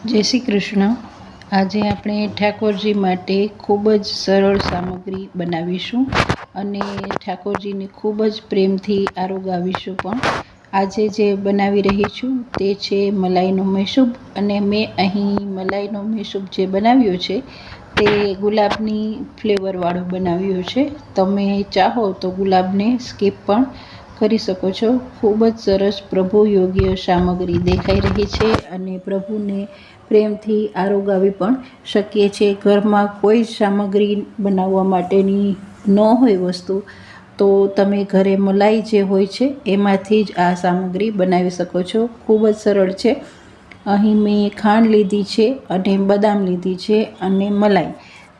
જય શ્રી કૃષ્ણ. આજે આપણે ઠાકોરજી માટે ખૂબ જ સરળ સામગ્રી બનાવીશું અને ઠાકોરજીને ખૂબ જ પ્રેમથી આરોગાવીશું પણ. આજે જે બનાવી રહી છું તે છે મલાઈનો મેસૂબ અને મેં અહીં મલાઈનો મહેસૂબ જે બનાવ્યો છે તે ગુલાબની ફ્લેવરવાળો બનાવ્યો છે. તમે ચાહો તો ગુલાબને સ્કીપ પણ કરી શકો છો. ખૂબ જ સરસ પ્રભુ યોગ્ય સામગ્રી દેખાઈ રહી છે અને પ્રભુને પ્રેમથી આરોગાવી પણ શકીએ છીએ. ઘરમાં કોઈ સામગ્રી બનાવવા માટેની ન હોય વસ્તુ, તો તમે ઘરે મલાઈ જે હોય છે, એમાંથી જ આ સામગ્રી બનાવી શકો છો. ખૂબ જ સરળ છે. અહીં મેં ખાંડ લીધી છે અને બદામ લીધી છે અને મલાઈ.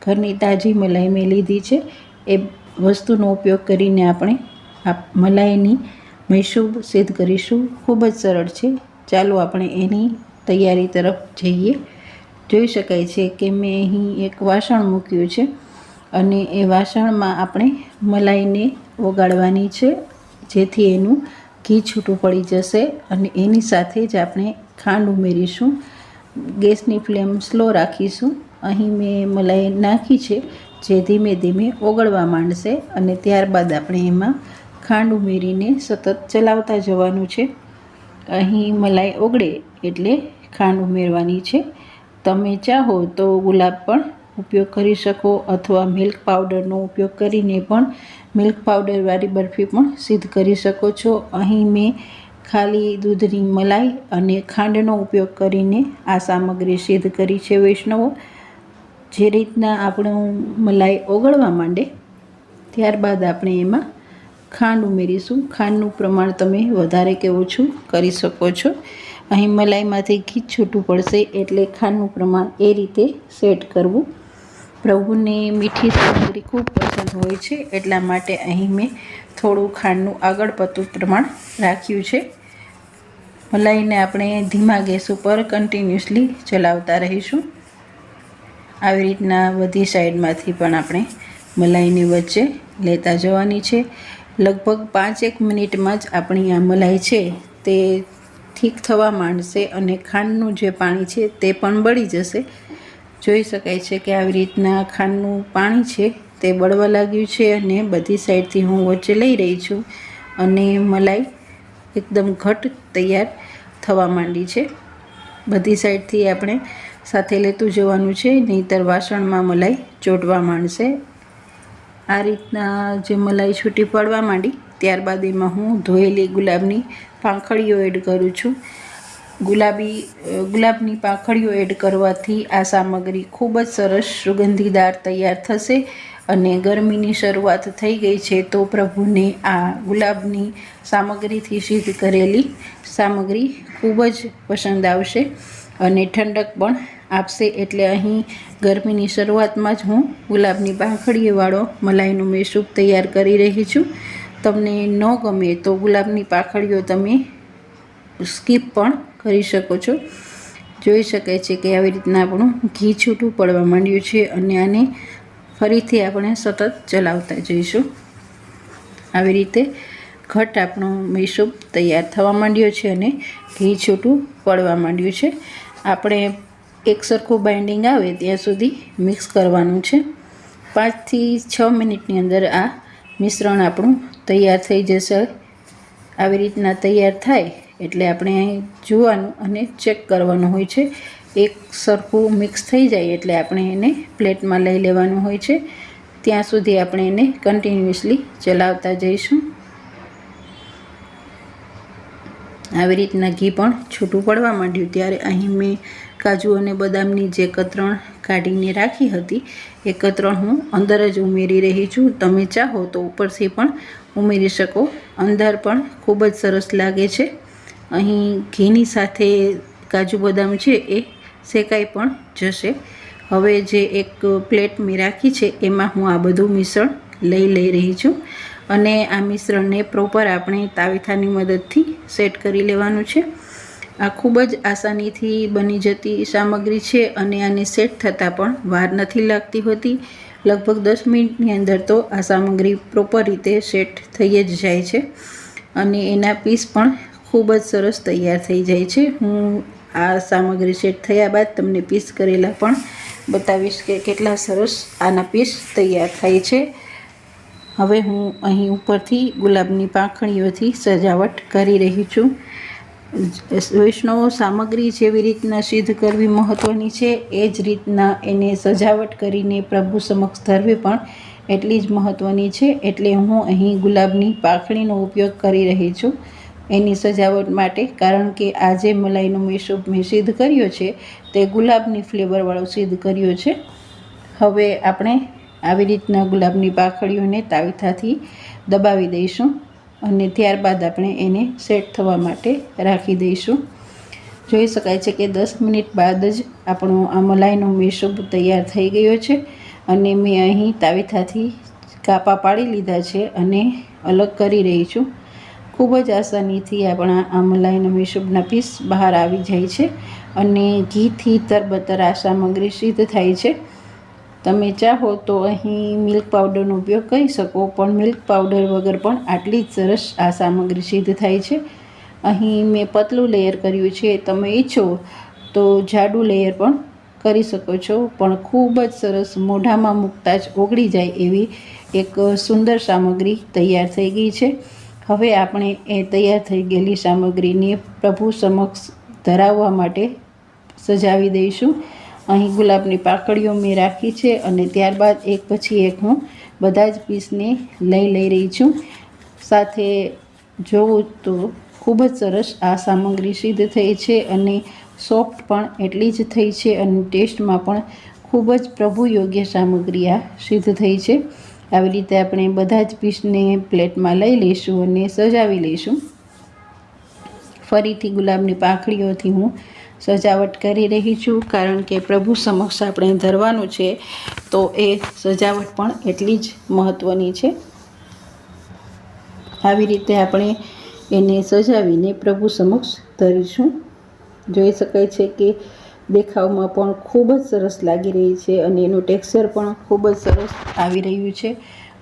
ઘરની તાજી મલાઈ મેં લીધી છે. એ વસ્તુનો ઉપયોગ કરીને આપણે આ મલાઈની મૈસૂબ સિદ્ધ કરીશું. ખૂબ જ સરળ છે. ચાલો આપણે એની તૈયારી તરફ જઈએ. જોઈ શકાય છે કે મેં અહીં એક વાસણ મૂક્યું છે અને એ વાસણમાં આપણે મલાઈને ઓગાળવાની છે. જેથી એનું ઘી છૂટું પડી જશે અને એની સાથે જ આપણે ખાંડ ઉમેરીશું. ગેસની ફ્લેમ સ્લો રાખીશું. અહીં મેં મલાઈ નાખી છે. જે ધીમે ધીમે ઓગળવા માંડશે અને ત્યારબાદ આપણે એમાં ખાંડ ઉમેરીને સતત ચલાવતા જવાનું છે. અહીં મલાઈ ઓગળે એટલે ખાંડ ઉમેરવાની છે. તમે ચાહો તો ગુલાબ પણ ઉપયોગ કરી શકો અથવા મિલ્ક પાવડરનો ઉપયોગ કરીને પણ મિલ્ક પાવડરવાળી બરફી પણ સિદ્ધ કરી શકો છો. અહીં મેં ખાલી દૂધની મલાઈ અને ખાંડનો ઉપયોગ કરીને આ સામગ્રી સિદ્ધ કરી છે વૈષ્ણવો. જે રીતના આપણું મલાઈ ઓગળવા માંડે, ત્યારબાદ આપણે એમાં ખાંડ ઉમેરીશું. ખાંડનું પ્રમાણ તમે વધારે કે ઓછું કરી શકો છો. અહીં મલાઈમાંથી ઘી છૂટું પડશે એટલે ખાંડનું પ્રમાણ એ રીતે સેટ કરવું. પ્રભુને મીઠી સામગ્રી ખૂબ પસંદ હોય છે એટલા માટે અહીં મેં થોડું ખાંડનું આગળ પડતું પ્રમાણ રાખ્યું છે. મલાઈને આપણે ધીમા ગેસ ઉપર કન્ટિન્યુઅસલી ચલાવતા રહીશું. આવી રીતના બધી સાઈડમાંથી પણ આપણે મલાઈની વચ્ચે લેતા જવાની છે. લગભગ પાંચેક મિનિટમાં જ આપણી આ મલાઈ છે. તે ઠીક થવા માંડશે અને ખાંડનું જે પાણી છે તે પણ બળી જશે. જોઈ શકાય છે કે આવી રીતના ખાંડનું પાણી છે તે બળવા લાગ્યું છે અને બધી સાઈડથી હું વચ્ચે લઈ રહી છું અને મલાઈ એકદમ ઘટ તૈયાર થવા માંડી છે. બધી સાઈડથી આપણે સાથે લેતું જવાનું છે, નહીંતર વાસણમાં મલાઈ ચોંટવા માંડશે. આ રીતના જે મલાઈ છૂટી પડવા માંડી, ત્યારબાદ એમાં હું ધોયેલી ગુલાબની પાંખડીઓ એડ કરું છું. ગુલાબી ગુલાબની પાંખડીઓ એડ કરવાથી આ સામગ્રી ખૂબ જ સરસ સુગંધીદાર તૈયાર થશે અને ગરમીની શરૂઆત થઈ ગઈ છે તો પ્રભુને આ ગુલાબની સામગ્રીથી સિદ્ધ કરેલી સામગ્રી ખૂબ જ પસંદ આવશે અને ઠંડક પણ આપશે એટલે અહીં ગરમીની શરૂઆતમાં જ હું ગુલાબની પાંખડીએવાળો મલાઈનું મેં સૂપ તૈયાર કરી રહી છું. તમને ન ગમે તો ગુલાબની પાંખડીઓ તમે સ્કીપ પણ કરી શકો છો. જોઈ શકાય છે કે આવી રીતના આપણું ઘી છૂટું પડવા માંડ્યું છે અને આને ફરીથી આપણે સતત ચલાવતા જઈશું. આવી રીતે ઘટ આપણો મેસૂપ તૈયાર થવા માંડ્યો છે અને ઘી છૂટું પડવા માંડ્યું છે. આપણે એક સરખું બાઇન્ડિંગ આવે ત્યાં સુધી મિક્સ કરવાનું છે. પાંચથી છ મિનિટની અંદર આ મિશ્રણ આપણું તૈયાર થઈ જશે. આવી રીતના તૈયાર થાય એટલે આપણે જોવાનું અને ચેક કરવાનું હોય છે. એક સરખું મિક્સ થઈ જાય એટલે આપણે એને પ્લેટમાં લઈ લેવાનું હોય છે. ત્યાં સુધી આપણે એને કન્ટિન્યુઅસલી ચલાવતા જઈશું. આવી રીતના ઘી પણ છૂટું પડવા માંડ્યું. ત્યારે અહીં મેં કાજુ અને બદામની જે કતરણ કાઢીને રાખી હતી, એ કતરણ હું અંદર જ ઉમેરી રહી છું. તમે ચાહો તો ઉપરથી પણ ઉમેરી શકો. અંદર પણ ખૂબ જ સરસ લાગે છે. અહીં ઘીની સાથે કાજુ બદામ છે એ શેકાઈ પણ જશે. હવે જે એક પ્લેટ મેં રાખી છે, એમાં હું આ બધું મિશ્રણ લઈ લઈ રહી છું. અને આ મિશ્રણને પ્રોપર આપણે તાવીથાની મદદથી સેટ કરી લેવાનું છે. આ ખૂબ જ આસાનીથી બની જતી સામગ્રી છે અને આને સેટ થતાં પણ વાર નથી લાગતી હોતી. લગભગ દસ મિનિટની અંદર તો આ સામગ્રી પ્રોપર રીતે સેટ થઈ જ જાય છે અને એના પીસ પણ ખૂબ જ સરસ તૈયાર થઈ જાય છે. હું આ સામગ્રી સેટ થયા બાદ તમને પીસ કરેલા પણ બતાવીશ કે કેટલા સરસ આના પીસ તૈયાર થાય છે. હવે હું અહીં ઉપરથી ગુલાબની પાંખડીઓથી સજાવટ કરી રહી છું. વૈષ્ણવ સામગ્રી જેવી રીતના સિદ્ધ કરવી મહત્ત્વની છે. એ જ રીતના એને સજાવટ કરીને પ્રભુ સમક્ષ ધરવી પણ એટલી જ મહત્ત્વની છે. એટલે હું અહીં ગુલાબની પાંખડીનો ઉપયોગ કરી રહી છું એની સજાવટ માટે. કારણ કે આજે મલાઈનો મેસૂપ મેં સિદ્ધ કર્યો છે, તે ગુલાબની ફ્લેવરવાળો સિદ્ધ કર્યો છે. હવે આપણે આવી રીતના ગુલાબની પાખડીઓને તાવીથાથી દબાવી દઈશું. અને ત્યારબાદ આપણે એને સેટ થવા માટે રાખી દઈશું. જોઈ શકાય છે કે દસ મિનિટ બાદ જ આપણો આ મલાઈનો મેશૂબ તૈયાર થઈ ગયો છે અને મેં અહીં તાવીથાથી કાપા પાડી લીધા છે અને અલગ કરી રહી છું. ખૂબ જ આસાનીથી આપણા આ મલાઈના મેશૂબના પીસ બહાર આવી જાય છે અને ઘીથી તરબતર આ સામગ્રી સિદ્ધ થાય છે. તમે ચાહો તો અહીં મિલ્ક પાવડરનો ઉપયોગ કરી શકો, પણ મિલ્ક પાવડર વગર પણ આટલી જ સરસ આ સામગ્રી સિદ્ધ થાય છે. અહીં મેં પતલું લેયર કર્યું છે, તમે ઈચ્છો તો જાડું લેયર પણ કરી શકો છો, પણ ખૂબ જ સરસ મોઢામાં મૂકતા જ ઓગળી જાય એવી એક સુંદર સામગ્રી તૈયાર થઈ ગઈ છે. હવે આપણે એ તૈયાર થઈ ગયેલી સામગ્રીને પ્રભુ સમક્ષ ધરાવવા માટે સજાવી દઈશું. અહીં ગુલાબની પાકડીઓ મેં રાખી છે અને ત્યારબાદ એક પછી એક હું બધા જ પીસને લઈ લઈ રહી છું. સાથે જોવું તો ખૂબ જ સરસ આ સામગ્રી સિદ્ધ થઈ છે અને સોફ્ટ પણ એટલી જ થઈ છે અને ટેસ્ટમાં પણ ખૂબ જ પ્રભુ યોગ્ય સામગ્રી આ સિદ્ધ થઈ છે. આવી રીતે આપણે બધા જ પીસને પ્લેટમાં લઈ લઈશું અને સજાવી લઈશું. ફરીથી ગુલાબની પાંખડીઓથી હું સજાવટ કરી રહી છું, કારણ કે પ્રભુ સમક્ષ આપણે ધરવાનું છે, તો એ સજાવટ પણ એટલી જ મહત્ત્વની છે. આવી રીતે આપણે એને સજાવીને પ્રભુ સમક્ષ ધરીશું. જોઈ શકાય છે કે દેખાવમાં પણ ખૂબ જ સરસ લાગી રહી છે અને એનું ટેક્સચર પણ ખૂબ જ સરસ આવી રહ્યું છે.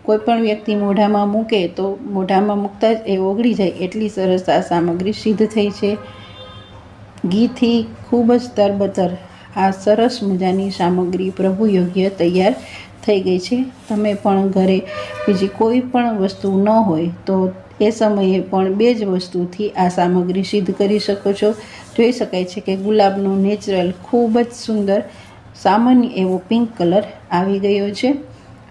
કોઈપણ વ્યક્તિ મોઢામાં મૂકે તો મોઢામાં મૂકતા જ એ ઓગળી જાય એટલી સરસ આ સામગ્રી સિદ્ધ થઈ છે. ઘીથી ખૂબ જ તરબતર આ સરસ મજાની સામગ્રી પ્રભુ યોગ્ય તૈયાર થઈ ગઈ છે. તમે પણ ઘરે બીજી કોઈ પણ વસ્તુ ન હોય તો એ સમયે પણ બે જ વસ્તુથી આ સામગ્રી સિદ્ધ કરી શકો છો. જોઈ શકાય છે કે ગુલાબનો નેચરલ ખૂબ જ સુંદર, સામાન્ય એવો પિંક કલર આવી ગયો છે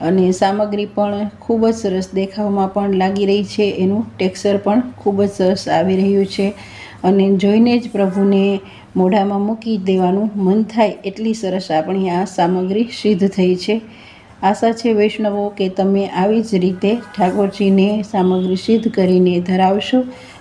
અને સામગ્રી પણ ખૂબ જ સરસ દેખાવમાં પણ લાગી રહી છે. એનું ટેક્સચર પણ ખૂબ જ સરસ આવી રહ્યું છે. અને જોઈને જ પ્રભુને મોઢામાં મૂકી દેવાનું મન થાય એટલી સરસ આપણી આ સામગ્રી સિદ્ધ થઈ છે. આશા છે વૈષ્ણવો કે તમે આવી જ રીતે ઠાકોરજીને સામગ્રી સિદ્ધ કરીને ધરાવશો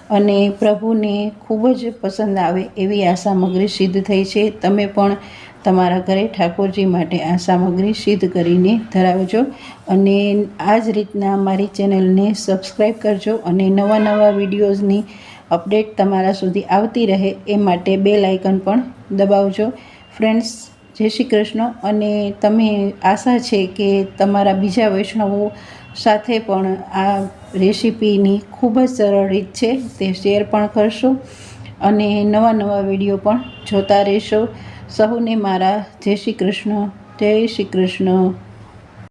અને પ્રભુને ખૂબ જ પસંદ આવે એવી આ સામગ્રી સિદ્ધ થઈ છે. તમે પણ તમારા ઘરે ઠાકોરજી માટે આ સામગ્રી સિદ્ધ કરીને ધરાવજો અને આ જ રીતના મારી ચેનલને સબસ્ક્રાઈબ કરજો અને નવા નવા વિડીયોઝની અપડેટ તમારા સુધી આવતી રહે એ માટે બે આઇકન પણ દબાવજો. ફ્રેન્ડ્સ, જય શ્રી કૃષ્ણ. અને તમે આશા છે કે તમારા બીજા વૈષ્ણવો સાથે પણ આ રેસીપીની ખૂબ જ સરળ રીત છે તે શેર પણ કરશો અને નવા નવા વીડિયો પણ જોતા રહેશો. સહુને મારા જય શ્રી કૃષ્ણ, જય શ્રી કૃષ્ણ.